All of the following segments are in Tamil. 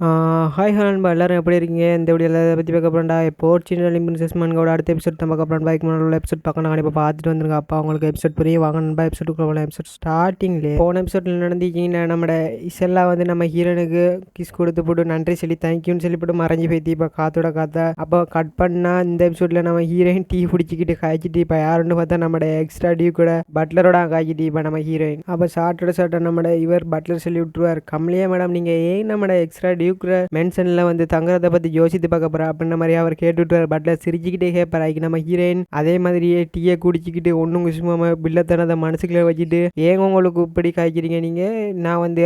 uh, ஹாய் ஹலோ நண்பா. எல்லாரும் எப்படி இருக்கீங்க? இந்த வீடியோ இதை பற்றி பார்க்க போகிறேன்டா இப்போ சின்ன லிம்பின் மன்கோட அடுத்த எபிசோட் தான் பார்க்க போகிறேன் பைக் மேலே எபிசோட் பார்க்கணும் கண்டிப்பாக பார்த்துட்டு வந்துருங்க. அப்பா உங்களுக்கு எபிசோட் புரிய வாங்க நண்பா. எபிசோடுக்கு போகலாம் எபிசோட் ஸ்டார்டிங்லேயே போன எபிசோடில் நடந்துச்சிங்கன்னா நம்ம இசெல்லாம் வந்து நம்ம ஹீரோனுக்கு கிஸ் கொடுத்து போட்டு நன்றி சொல்லி தேங்க்யூன்னு சொல்லி போட்டு மறைஞ்சு போய்த்தி இப்போ காத்தோட காத்தா. அப்போ கட் பண்ணால் இந்த எபிசோடில் நம்ம ஹீரோயின் டீ பிடிச்சிக்கிட்டு காய்ச்சிட்டு இப்போ யாருன்னு பார்த்தா நம்ம எக்ஸ்ட்ரா டியூ கூட பட்லரோட காய்ச்சிட்டு இப்போ நம்ம ஹீரோயின் அப்போ சாட்டோட ஷார்ட்டை நம்ம இவர் பட்லர் சொல்லி விட்டுருவார். கம்லியா மேடம் நீங்கள் ஏன் நம்ம எக்ஸ்ட்ரா டியூக்கிற மென்ஷனில் வந்து தங்குறதை பற்றி யோசித்து பார்க்க போகிறா அப்படின்ற மாதிரி அவர் கேட்டுவிட்டார் பட்டில் சிரிச்சுக்கிட்டே கேட்பார். அதுக்கு நம்ம ஹீரோயின் அதே மாதிரியே டீயை குடிச்சிக்கிட்டு ஒன்றும் குசுமாம பில்லத்தனதை மனசுக்குள்ளே வச்சுட்டு ஏங்க உங்களுக்கு இப்படி காய்க்கிறீங்க நீங்கள் நான் வந்து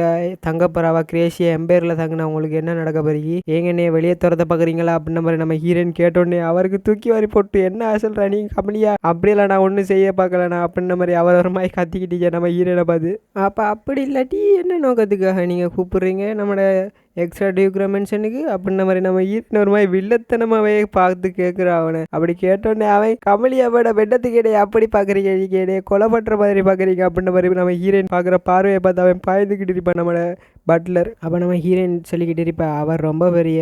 தங்க போகிறாவா கிரேஷியா எம்பேரில் தங்கினா உங்களுக்கு என்ன நடக்க போறீங்க ஏங்க என்ன வெளியே துரத்த பார்க்குறீங்களா அப்படின்ற மாதிரி நம்ம ஹீரோயின் கேட்டோன்னே அவருக்கு தூக்கி வாரி போட்டு என்ன சொல்கிறா நீங்கள் கம்பெனியா? அப்படியெல்லாம் நான் ஒன்றும் செய்ய பார்க்கலண்ணா. அப்படின்ற மாதிரி அவர் ஒரு மாதிரி கத்திக்கிட்டீங்க நம்ம ஹீரோனை பார்த்து. அப்போ அப்படி இல்லாட்டி என்ன நோக்கத்துக்காக நீங்கள் கூப்பிட்றீங்க? நம்மளோட எக்ஸ்ட்ரா டியூக்ரமென்ஷனுக்கு அப்படின்ன மாதிரி நம்ம ஈட்டின ஒரு மாதிரி வில்லத்தனமாவே பார்த்து கேட்குறான் அவனை. அப்படி கேட்டோடனே அவன் கமலியாவோட வெட்டத்துக்கு இடையே அப்படி பார்க்குறீங்க? இடையே கொலை பண்ணுற மாதிரி பார்க்குறீங்க? அப்படின்ன மாதிரி நம்ம ஹீரோயின் பார்க்குற பார்வையை பார்த்து அவன் பாய்ந்துக்கிட்டு இருப்பான் நம்மளோட பட்லர் அப்போ நம்ம ஹீரோயின் சொல்லிக்கிட்டு இருப்பா அவர் ரொம்ப பெரிய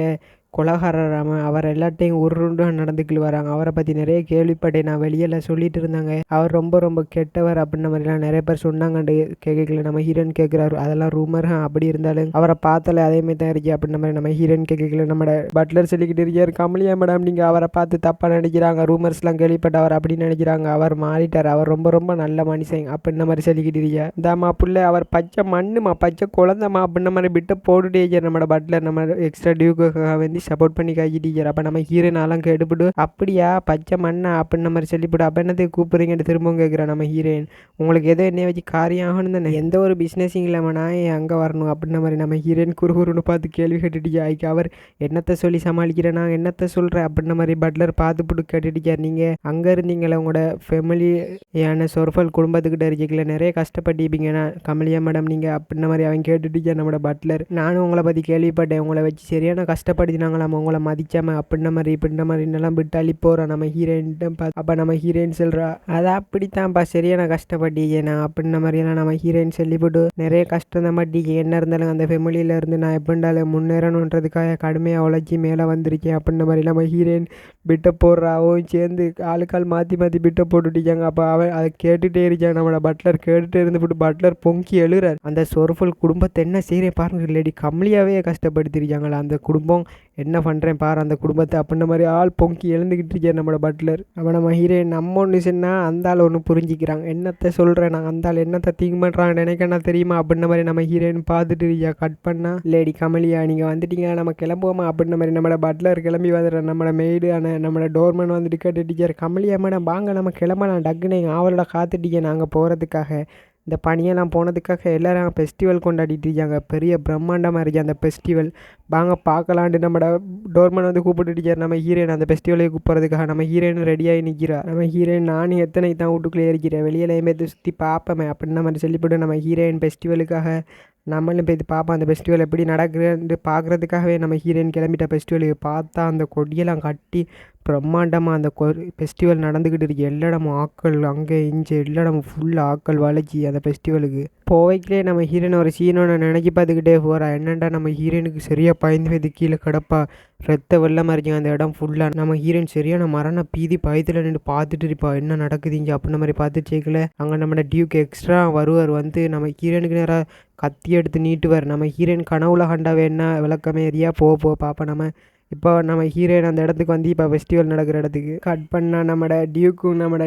கொலகாரராம அவர் எல்லாத்தையும் உருண்டு நடந்துக்கிட்டு வராங்க. அவரை பற்றி நிறைய கேள்விப்பட்டேன். நான் வெளியில் சொல்லிட்டு இருந்தாங்க. அவர் ரொம்ப ரொம்ப கெட்டவர் அப்படின்ன மாதிரிலாம் நிறைய பேர் சொன்னாங்கண்டு. கேட்கல நம்ம ஹீரன் கேட்குறாரு அதெல்லாம் ரூமர் அப்படி இருந்தாலும் அவரை பார்த்தாலே அதே மாதிரி தான் இருக்கு அப்படின்ற மாதிரி நம்ம ஹீரோயின் கேட்கல நம்ம பட்லர் சொல்லிக்கிட்டு இருக்கார் கமலியா மேடம் நீங்கள் அவரை பார்த்து தப்பாக நினைக்கிறாங்க. ரூமர்ஸ்லாம் கேள்விப்பட்டவர் அப்படின்னு நினைக்கிறாங்க. அவர் மாறிட்டார். அவர் ரொம்ப ரொம்ப நல்ல மனுஷன் அப்படின்ன மாதிரி சொல்லிக்கிட்டு இருக்கியா? இந்தாமா பிள்ளை அவர் பச்சை மண்ணுமா? பச்சை குழந்தைமா அப்படின்ன மாதிரி விட்டு போட்டுட்டே நம்மளோட பட்லர் நம்ம எக்ஸ்ட்ரா டியூக்காக வந்து சொல்லி சப்போர்ட் பண்ணி காய்ச்சிட்டீங்க அப்போ நம்ம ஹீரோனாலாம் கெடுபிடு. அப்படியா? பச்சை மண்ணா? அப்படின்ன மாதிரி சொல்லிவிடு. அப்போ என்னது கூப்பிட்றீங்கன்னு திரும்பவும் கேட்குறேன் நம்ம ஹீரோயின் உங்களுக்கு எதோ என்னைய வச்சு காரியம் ஆகணும் தானே? எந்த ஒரு பிஸ்னஸும் இல்லாமல் நான் அங்கே வரணும்? அப்படின்ன மாதிரி நம்ம ஹீரோயின் குறுகுறுன்னு பார்த்து கேள்வி கேட்டுட்டீங்க ஐக்கு அவர் என்னத்தை சொல்லி சமாளிக்கிறேன்? நான் என்னத்தை சொல்கிறேன் அப்படின்ன மாதிரி பட்லர் பார்த்து போட்டு கேட்டுட்டிக்கார் நீங்கள் அங்கே இருந்தீங்களே உங்களோட ஃபேமிலியான சொர்ஃபல் குடும்பத்துக்கிட்ட இருக்கீங்கள? நிறைய கஷ்டப்பட்டிருப்பீங்கண்ணா கமலியா மேடம் நீங்கள் அப்படின்ன மாதிரி அவன் கேட்டுட்டீங்க நம்மளோட பட்லர் நானும் உங்களை பற்றி கேள்விப்பட்டேன். உங்களை வச்சு சரியான கஷ்டப்படுத்தினா நம்ம உங்களை மதிக்காம அப்படின்ன மாதிரி இப்படின்ற மாதிரிலாம் விட்டாலி போகிறோம் நம்ம ஹீரோயின்ட்டு அப்போ நம்ம ஹீரோயின் சொல்கிறா அதை அப்படித்தான்ப்பா சரியான கஷ்டப்பட்டீங்க நான் அப்படின்ன மாதிரியெல்லாம் நம்ம ஹீரோயின் சொல்லிவிட்டு நிறைய கஷ்டம் தான் மாட்டீங்க என்ன இருந்தாலும் அந்த ஃபெமிலியில் இருந்து நான் எப்படின்றாலும் முன்னேறணுன்றதுக்காக கடுமையாக உழைச்சி மேலே வந்திருக்கேன் அப்படின்ன மாதிரி நம்ம ஹீரோயின் பிட்ட போடுறாவும் சேர்ந்து ஆளுக்கால் மாற்றி மாற்றி பிட்ட போட்டுட்டிருக்காங்க. அப்போ அவன் அதை கேட்டுகிட்டே இருக்கான். நம்மளோட பட்லர் கேட்டுகிட்டே இருந்துவிட்டு பட்லர் பொங்கி எழுறார். அந்த சொர்ஃபுல் குடும்பத்தை என்ன செய்கிறேன் பாருங்க லேடி கம்மியாகவே கஷ்டப்படுத்திருக்காங்களா. அந்த குடும்பம் என்ன பண்ணுறேன் பாரு அந்த குடும்பத்தை அப்படின்ன மாதிரி ஆள் பொங்கி எழுந்துக்கிட்டு இருக்கார் நம்மளோட பட்லர். அப்போ நம்ம ஹீரோயின் நம்ம ஒன்று சொன்னால் அந்த ஆள் ஒன்று புரிஞ்சிக்கிறாங்க. என்னத்தை சொல்கிறேன் நான்? அந்த ஆள் என்னத்தை திங்க் பண்ணுறாங்க நினைக்கணும் தெரியுமா? அப்படின்ன மாதிரி நம்ம ஹீரோயின் பார்த்துட்டு இருக்கியா? கட் பண்ணால் லேடி கமலியா நீங்கள் வந்துட்டீங்க நம்ம கிளம்புவோமா? அப்படின்ன மாதிரி நம்மளோட பட்லர் கிளம்பி வந்துடுறேன் நம்மளோட மெய்டு ஆனால் நம்மளோட டோர்மேன் வந்துட்டு கேட்டுட்டீங்க கமலியா மேடம் வாங்க நம்ம கிளம்பலாம். டக்குன்னு ஆவலோட காத்துட்டீங்க நாங்கள் போகிறதுக்காக இந்த பனியெல்லாம் போனதுக்காக எல்லோரும் ஃபெஸ்டிவல் கொண்டாடிட்டு இருக்காங்க. பெரிய பிரம்மாண்டமாக இருக்குது அந்த ஃபெஸ்டிவல் வாங்க பார்க்கலான்ட்டு நம்மட டோர்மன் வந்து கூப்பிட்டுட்டு நம்ம ஹீரோயின் அந்த ஃபெஸ்டிவலை கூப்பிட்றதுக்காக நம்ம ஹீரோயின் ரெடியாகி நிற்கிறா நம்ம ஹீரோயின் நானும் எத்தனை தான் வீட்டுக்குள்ளே இருக்கிறேன் வெளியிலையுமே சுற்றி பார்ப்பேன் அப்படின்னு மாதிரி சொல்லிவிட்டு நம்ம ஹீரோயின் ஃபெஸ்டிவலுக்காக நம்மளும் போய் பார்ப்போம் அந்த ஃபெஸ்டிவல் எப்படி நடக்குதுன்னு பார்க்குறதுக்காகவே நம்ம ஹீரோயின் கிளம்பிட்ட ஃபெஸ்டிவலுக்கு பார்த்தா அந்த கொடியெல்லாம் கட்டி பிரம்மாண்டமாக அந்த கொ ஃபெஸ்டிவல் நடந்துக்கிட்டு இருக்கு. எல்லாடமும் ஆக்கள் அங்கே இங்கே எல்லாடமும் ஃபுல்லாக ஆக்கள் வளைச்சி அந்த ஃபெஸ்டிவலுக்கு போவைக்கிலே நம்ம ஹீரோயின் ஒரு சீனோனை நினைக்கி பார்த்துக்கிட்டே போகிறா என்னென்னா நம்ம ஹீரோயினுக்கு சரியாக பயந்து போய் கீழே கிடப்பா? ரத்த வெள்ளமாக இருக்குங்க அந்த இடம் ஃபுல்லாக நம்ம ஹீரோயின் சரியான மரண பீதி பயத்தில் நின்று பார்த்துட்டு இருப்பா. என்ன நடக்குது இங்கே அப்படின்ன மாதிரி பார்த்துட்டு சேர்க்கல அங்கே நம்ம டியூக்கு எக்ஸ்ட்ரா வருவார் வந்து நம்ம ஹீரோயினுக்கு நேராக கத்தி எடுத்து நீட்டுவார். நம்ம ஹீரோயின் கனவுல கண்டாவே என்ன விளக்கமே ஏரியா போக போக பார்ப்போம் நம்ம. இப்போ நம்ம ஹீரோயின் அந்த இடத்துக்கு வந்து இப்போ ஃபெஸ்டிவல் நடக்கிற இடத்துக்கு கட் பண்ணால் நம்மட டியூக்கும் நம்மட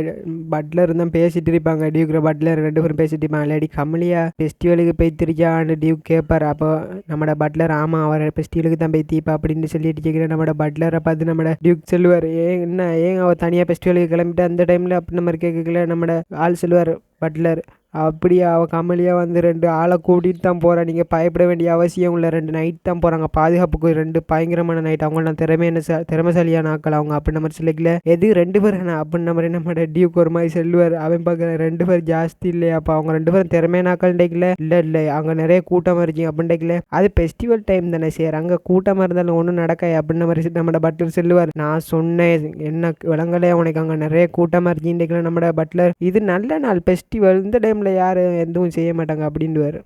பட்லர் தான் பேசிட்டு இருப்பாங்க. டியூக்கிற பட்லர் ரெண்டு பேரும் பேசிட்டு இருப்பாங்க. லேடி கமலியா ஃபெஸ்டிவலுக்கு போய் டியூக் கேட்பார் அப்போ நம்மட பட்லர் ஆமாம் அவர் ஃபெஸ்டிவலுக்கு தான் போய் அப்படின்னு சொல்லிட்டு கேட்குறேன் நம்மட பட்லரை பார்த்து நம்மட டியூக் சொல்லுவார். ஏன் என்ன ஏன் அவர் தனியாக ஃபெஸ்டிவலுக்கு கிளம்பிட்டு? அந்த டைமில் அப்படி நம்ம கேட்கல நம்மட ஆள் சொல்லுவார் பட்லர் அப்படியா அவள் கமலியாக வந்து ரெண்டு ஆளை கூட்டிகிட்டு தான் போகிறேன் நீங்கள் பயப்பட வேண்டிய அவசியம் இல்லை. ரெண்டு நைட் தான் போகிறாங்க பாதுகாப்புக்கு ரெண்டு பயங்கரமான நைட் அவங்க நான் திறமையான ச திறமைசாலியான ஆக்கள் அவங்க அப்படின்ன மாதிரி சொல்லிக்கல எது ரெண்டு பேர் என்ன அப்படின்ன மாதிரி நம்ம டியூக்கு ஒரு மாதிரி செல்வார் அவன் பார்க்குறேன் ரெண்டு பேர் ஜாஸ்தி இல்லையா? அப்போ அவங்க ரெண்டு பேரும் திறமையான ஆக்கள்டைக்கல இல்லை இல்லை. அங்கே நிறைய கூட்டமாக இருக்கீங்க அப்படின்டைக்கல அது ஃபெஸ்டிவல் டைம் தானே சார். அங்கே கூட்டமாக இருந்தாலும் ஒன்றும் நடக்காது அப்படின்ன மாதிரி நம்ம பட்லர் செல்வார் நான் சொன்னேன். என்ன விலங்கலே உனக்கு? அங்கே நிறைய கூட்டமாக இருக்கீங்க நம்ம பட்லர் இது நல்ல நாள். ஃபெஸ்டிவல் இந்த டைம் டைமில் யாரும் எதுவும் செய்ய மாட்டாங்க அப்படின்வார்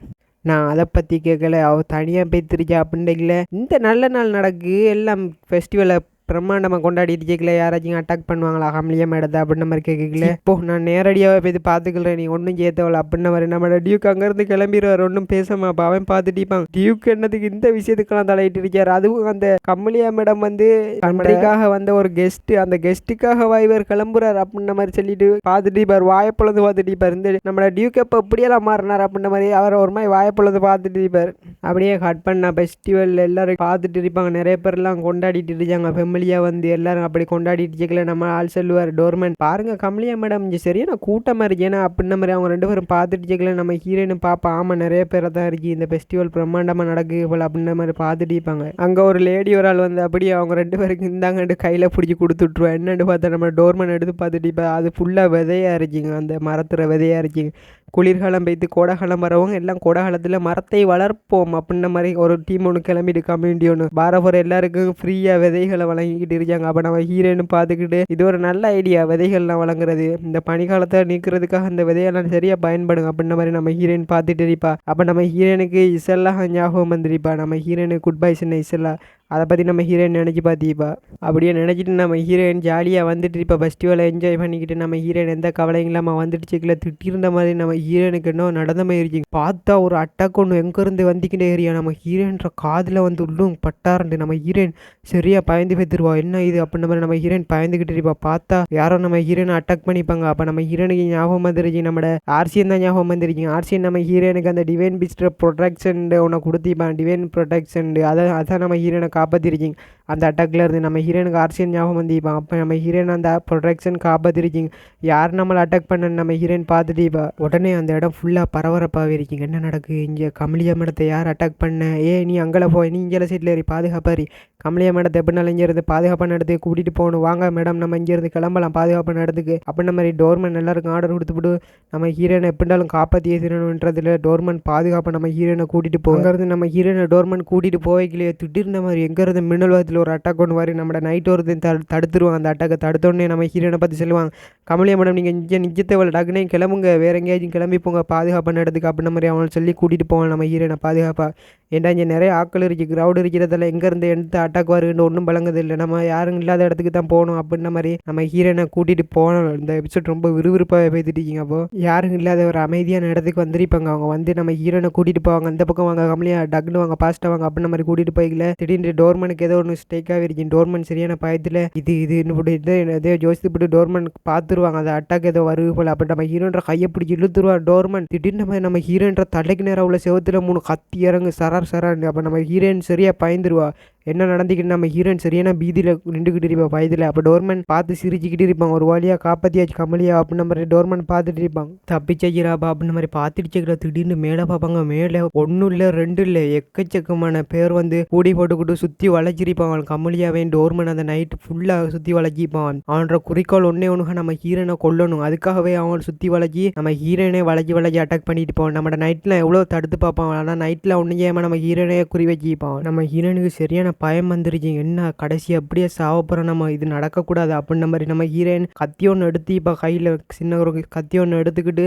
நான் அதை பற்றி கேட்கல அவள் தனியாக போய் திரிச்சா அப்படின்ல இந்த நல்ல நாள் நடக்கு எல்லாம் ஃபெஸ்டிவலை பிரம்மாண்டமாக கொண்டாடிட்டு கேட்கல யாராச்சும் அட்டாக் பண்ணுவாங்களா கம்லியா மேடத்தை அப்படின்ற மாதிரி கேட்கல இப்போ நான் நேரடியாக போய் பார்த்துக்கிறேன் நீ ஒன்றும் சேர்த்தவள் அப்படின்ன மாதிரி நம்மளோட டியூக் அங்கேருந்து கிளம்பிடுவார் ஒன்றும் பேசாம அப்போ அவன் பார்த்துட்டிப்பான் டியூக் என்னதுக்கு இந்த விஷயத்துக்கெல்லாம் தலையிட்டு இருக்கார்? அதுவும் அந்த கமலியா மேடம் வந்து கண்மடைக்காக வந்த ஒரு கெஸ்ட் அந்த கெஸ்ட்டுக்காக இவர் கிளம்புறார் அப்படின்ன மாதிரி சொல்லிட்டு பார்த்துட்டு இப்பார் வாயப்பொழுது பார்த்துட்டு இந்த நம்மளோட டியூக் எப்போ இப்படியெல்லாம் மாறினார் அப்படின்ற மாதிரி அவரை ஒரு மாதிரி வாயப்பொழுது பார்த்துட்டு இருப்பார். அப்படியே கட் பண்ண ஃபெஸ்டிவல் எல்லாரும் பார்த்துட்டு இருப்பாங்க. நிறைய பேர்லாம் கொண்டாடிட்டு இருக்காங்க. கமலியா வந்து எல்லாரும் அப்படி கொண்டாடிட்டு இருக்கல. நம்ம ஆள் சொல்லுவார் டோர்மேன். பாருங்க கமலியா மேடம் இங்கே சரியான கூட்டமாக இருக்கு ஏன்னா அப்படின்ன மாதிரி அவங்க ரெண்டு பேரும் பார்த்துட்டு இருக்கல. நம்ம ஹீரோயின் பாப்பா. ஆமாம் நிறைய பேரை தான் இருக்கு. இந்த ஃபெஸ்டிவல் பிரம்மாண்டமாக நடக்கு போல் அப்படின்ற மாதிரி பார்த்துட்டு இருப்பாங்க. அங்கே ஒரு லேடி ஒரு ஆள் வந்து அப்படியே அவங்க ரெண்டு பேருக்கு இந்தாங்கண்டு கையில் பிடிச்சி கொடுத்துட்ருவா என்னன்னு பார்த்தா நம்ம டோர்மேன் எடுத்து பார்த்துட்டு இப்போ அது ஃபுல்லாக விதையாக இருக்குங்க. அந்த மரத்தில் விதையாக இருக்குங்க. குளிர்காலம் பெய்து கோடைகாலம் வரவங்க எல்லாம் கோடைகாலத்தில் மரத்தை வளர்ப்போம் அப்படின்ன மாதிரி ஒரு டீம் ஒன்று கிளம்பிட்டு கம்யூனிட்டி ஒன்று வார போகிற எல்லாருக்கும் ஃப்ரீயாக விதைகளை வாங்கிக்கிட்டு இருக்காங்க. அப்போ நம்ம ஹீரோன்னு பார்த்துக்கிட்டு இது ஒரு நல்ல ஐடியா விதைகள்லாம் வழங்குறது. இந்த பனிக்காலத்தை நீக்கிறதுக்காக அந்த விதையெல்லாம் சரியாக பயன்படுங்க அப்படின்ன மாதிரி நம்ம ஹீரோயின் பார்த்துட்டு இருப்பா. அப்போ நம்ம ஹீரோனுக்கு இசெல்லாம் ஞாபகம் வந்துருப்பா. நம்ம ஹீரோனுக்கு குட் பை சின்ன இசெல்லாம் அதை பற்றி நம்ம ஹீரோயின் நினச்சிப்பா பார்த்திப்பா அப்படியே நினச்சிட்டு நம்ம ஹீரோயின் ஜாலியாக வந்துட்டு இப்போ ஃபெஸ்டிவலை என்ஜாய் பண்ணிக்கிட்டு நம்ம ஹீரோயின் எந்த கவலையும் இல்லாமல் வந்துட்டு திட்டிருந்த மாதிரி நம்ம ஹீரோயினுக்கு இன்னும் நடந்த மாதிரி பார்த்தா ஒரு அட்டாக் ஒன்று எங்கேருந்து வந்துக்கிட்டே ஏரியா நம்ம ஹீரோயின்ற காதில் வந்து உள்ளும் பட்டாருந்து நம்ம ஹீரோயின் சரியாக பயந்து வைத்துருவா என்ன இது அப்படின்ற மாதிரி நம்ம ஹீரோயின் பயந்துக்கிட்டு இருப்பா. பார்த்தா யாரோ நம்ம ஹீரோயினை அட்டாக் பண்ணிப்பாங்க. அப்போ நம்ம ஹீரோயினுக்கு ஞாபகம் வந்துருச்சு. நம்ம ஆர்சியன் தான் ஞாபகம் வந்துருச்சு. ஆர்சியன் நம்ம ஹீரோயினுக்கு அந்த டிவைன் பிஸ்டர் ப்ரொடக்ஷன் ஒன்று கொடுத்திப்பான் டிவைன் ப்ரொடக்ஷன் அதை அதான் நம்ம ஹீரோனை காப்பாற்றிருக்கீங்க அந்த அட்டாக்ல இருந்து நம்ம ஹீரோனுக்கு ஆர்சியன் ஞாபகம் வந்துப்பான் அப்போ நம்ம ஹீரோன் அந்த ப்ரொடக்ஷன் காப்பாற்றிருக்கீங்க யார் நம்மளை அட்டாக் பண்ண நம்ம ஹீரோயின் பார்த்துட்டு இப்போ உடனே அந்த இடம் ஃபுல்லாக பரபரப்பாகவே இருக்கீங்க என்ன நடக்கு? இங்கே கமலியா மடத்தை யார் அட்டாக் பண்ண? ஏ நீ அங்கே போய் நீ இங்கே சைட்டில் ஏறி பாதுகாப்பாரி கமலியா மேடத்தை எப்படினாலும் இங்கேருந்து பாதுகாப்பான இடத்துக்கு கூட்டிகிட்டு போகணும். வாங்க மேடம் நம்ம இங்கேருந்து கிளம்பலாம் பாதுகாப்பான இடத்துக்கு அப்படின்ன மாதிரி டோர்மன் எல்லாருக்கும் ஆர்டர் கொடுத்துவிட்டு நம்ம ஹீரோனை எப்படினாலும் காப்பாற்றியே தீரணுன்றதுல டோர்மன் பாதுகாப்பாக நம்ம ஹீரோனை கூட்டிகிட்டு போகும் நம்ம ஹீரோனை டோர்மன் கூட்டிகிட்டு போவைக்கலையே திடீர்னு மாதிரி எங்கேருந்து மின்னல் வாதத்தில் ஒரு அட்டாக் ஒன்று வரும் நம்ம நைட் ஒருத்தன் த தடுத்துருவாங்க அந்த அட்டாக்கை தடுத்தோடனே நம்ம ஹீரோனை பற்றி சொல்லுவாங்க. கமலியா மேடம் நீங்கள் இங்கே நிஜத்தை வள டக்குனே கிளம்புங்க. வேற எங்கேயாச்சும் கிளம்பி போங்க. பாதுகாப்பான இடத்துக்கு அப்படின்ற மாதிரி அவனை சொல்லி கூட்டிகிட்டு போவாங்க நம்ம ஹீரோனை பாதுகாப்பாக ஏன்டா இங்கே நிறைய ஆட்கள் இருக்குது க்ரௌடு இருக்கிறதில்ல எங்கேருந்து எந்த அட்டாக் வருதுன்னு ஒன்றும் பழங்குது இல்லை. நம்ம யாரும் இல்லாத இடத்துக்கு தான் போகணும் அப்படின்ன மாதிரி நம்ம ஹீரோனை கூட்டிகிட்டு போகணும் இந்த எபிசோட் ரொம்ப விறுவிறுப்பாக பேசிட்டு இருக்கீங்க அப்போ. யாரும் இல்லாத ஒரு அமைதியான இடத்துக்கு வந்திருப்பாங்க. அவங்க வந்து நம்ம ஹீரோனை கூட்டிகிட்டு போவாங்க. அந்த பக்கம் வாங்க கமலியா டக்குனு வாங்க பாஸ்ட்டாக வாங்க அப்படின்ன மாதிரி கூட்டிகிட்டு போய்க்கல திடீர்னு டோர்மனுக்கு ஏதோ ஒன்று ஸ்டேக்காக இருக்கும் டோர்மன் சரியான பயத்தில் இது இது இப்படி இது இதே யோசித்து போட்டு டோர்மன் பார்த்துருவாங்க. அந்த அட்டாக் ஏதோ வருது போல். அப்போ நம்ம ஹீரோன்ற கையை பிடிச்சி இழுத்துருவான் டோர்மன் திடீர்னு நம்ம நம்ம ஹீரோன்ற தலைக்கு நேரம் உள்ள செவத்தில் மூணு கத்தி இறங்கு. சரார் சரான்னு அப்போ நம்ம ஹீரோயின் சரியாக பயந்துருவா. என்ன நடந்துக்கிட்டு நம்ம ஹீரோயின் சரியான பீதியில் நின்றுக்கிட்டு இருப்பா வயதில் அப்போ டோர்மன் பார்த்து சிரிச்சுக்கிட்டு இருப்பாங்க. ஒரு வழியாக காப்பாற்றியாச்சு கமலியா அப்படின்ற மாதிரி டோர்மென்ட் பார்த்துட்டு இருப்பாங்க. தப்பிச்சைக்கிறாப்பா அப்படின்ற மாதிரி பார்த்துட்டு திடீர்னு மேலே பார்ப்பாங்க. மேலே ஒன்றும் இல்லை ரெண்டு இல்லை. எக்கச்சக்கமான பேர் வந்து கூடி போட்டுக்கிட்டு சுற்றி வளைச்சிருப்பாங்க. கமலியாவையும் டோர்மன் அந்த நைட்டு ஃபுல்லாக சுற்றி வளைச்சிப்பான் அவனோட குறிக்கோள் ஒன்றே ஒன்று நம்ம ஹீரோனை கொல்லணும். அதுக்காகவே அவன் சுற்றி வளைச்சி நம்ம ஹீரோனே வளைச்சி வளைச்சி அட்டாக் பண்ணிட்டு போவான் நம்ம நைட்டில் எவ்வளோ தடுத்து பார்ப்பான் ஆனால் நைட்டில் ஒன்றும் செய்யாமல் நம்ம ஹீரோனே குறி வச்சுப்பான் நம்ம ஹீரோனுக்கு சரியான பயம் வந்துருச்சு. என்ன கடைசி அப்படியே சாவ போகிறோம் நம்ம இது நடக்கக்கூடாது அப்படின்ன மாதிரி நம்ம ஹீரோயின் கத்தி ஒன்று எடுத்து இப்போ கையில் சின்ன ஒரு கத்தி ஒன்று எடுத்துக்கிட்டு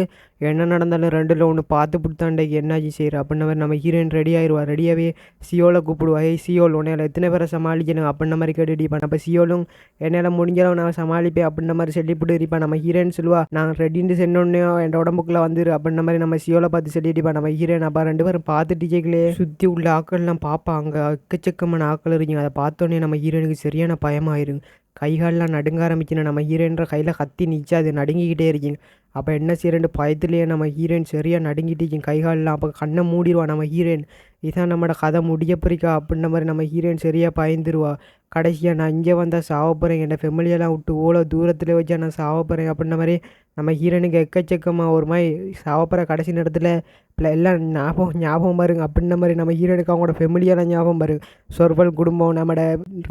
என்ன நடந்தாலும் ரெண்டில் ஒன்று பார்த்து பிடித்தாண்டைக்கு என்னாச்சு செய்கிற அப்படின்ன மாதிரி நம்ம ஹீரோயின் ரெடி ஆயிடுவா ரெடியாகவே சியோவில் கூப்பிடுவா. ஏய் சியோல் உன்னையில் எத்தனை பேரை சமாளிக்கணும்? அப்படின்ன மாதிரி கேட்டுட்டு இருப்பான் நம்ம சியோலும் என்னால் முடிஞ்சளவு நான் சமாளிப்பேன் அப்படின்ன மாதிரி சொல்லிவிட்டு இருப்பான் நம்ம ஹீரோயின் சொல்லுவா நான் ரெடின்னு சென்னோடனே என் உடம்புக்குள்ள வந்துரு அப்படின்ன மாதிரி நம்ம சியோவில் பார்த்து சொல்லிட்டு இருப்பான் நம்ம ஹீரோயின் அப்போ ரெண்டு பேரும் பார்த்துட்டு கேட்கலையே சுற்றி உள்ள ஆக்கள்லாம் பார்ப்பாங்க. எக்கச்சக்கமான ஆக்கள் இருக்கீங்க அதை பார்த்தோன்னே நம்ம ஹீரோனுக்கு சரியான பயமாயிருங்க கைகாலெலாம் நடுங்க ஆரம்பிச்சுன்னா நம்ம ஹீரோயின்ற கையில் கத்தி நிச்சு அது நடுங்கிக்கிட்டே இருக்கீங்க. அப்போ என்ன செய்யறேன்ட்டு பயத்துலேயே நம்ம ஹீரோயின் சரியாக நடுங்கிட்டு இருக்கீங்க. கைகாலெலாம் அப்போ கண்ணை மூடிடுவா நம்ம ஹீரோயின் இதான் நம்மளோட கதை முடிய பிரிக்கா அப்படின்ற மாதிரி நம்ம ஹீரோயின் சரியாக பயந்துருவா. கடைசியாக நான் இங்கே வந்தால் சாவ போகிறேன் என்னை ஃபெமிலியெல்லாம் விட்டு ஓலோ தூரத்தில் வச்சா நான் சாவ போகிறேன் அப்படின்ற மாதிரி நம்ம ஹீரோனுக்கு எக்கச்சக்கமாக ஒரு மாதிரி சாவப்போகிற கடைசி நேரத்தில் இப்போ எல்லாம் ஞாபகம் ஞாபகம் பாருங்க அப்படின்ற மாதிரி நம்ம ஹீரோனுக்கு அவங்களோட ஃபெமிலியெல்லாம் ஞாபகம் பாருங்க. சொர்வல் குடும்பம் நம்மட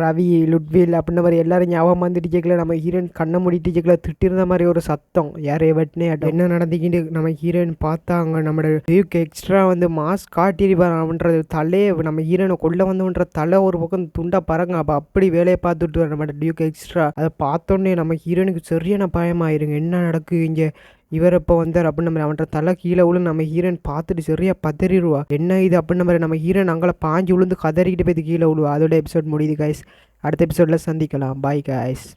ரவி லுட்வில் அப்படின்ற மாதிரி எல்லாரும் ஞாபகம் வந்துட்டு கேட்கல நம்ம ஹீரோயின் கண்ணை மூடிட்டு கேட்கல திட்டிருந்த மாதிரி ஒரு சத்தம். யாரைய வெட்டினே என்ன நடந்துக்கிட்டு நம்ம ஹீரோயின் பார்த்தாங்க நம்மளோட வியூக்கு எக்ஸ்ட்ரா வந்து மாஸ்க் காட்டிருப்பார் அவன்றது தலையை நம்ம ஹீரோனை கொள்ள வந்தவன்ற தலை ஒரு பக்கம் துண்டா பறங்க அப்போ அப்படி வேலையை பார்த்துட்டு நம்ம டியூக் எக்ஸ்ட்ரா அதை பார்த்தோன்னே நம்ம ஹீரோனுக்கு சரியான பயமாயிருங்க. என்ன நடக்கு இங்கே? இவர் இப்போ வந்தார் அப்படின்னு நம்ம அவன்கிட்ட தலை கீழே விழுந்து நம்ம ஹீரோயின் பார்த்துட்டு சரியாக பதறிடுவா. என்ன இது அப்படின்னு மாதிரி நம்ம ஹீரோயின் அங்கே பாஞ்சு விழுந்து கதறிக்கிட்டு போய் கீழே விழுவா. அதோட எபிசோட் முடியுது கைஸ் அடுத்த எபிசோடில் சந்திக்கலாம். Bye guys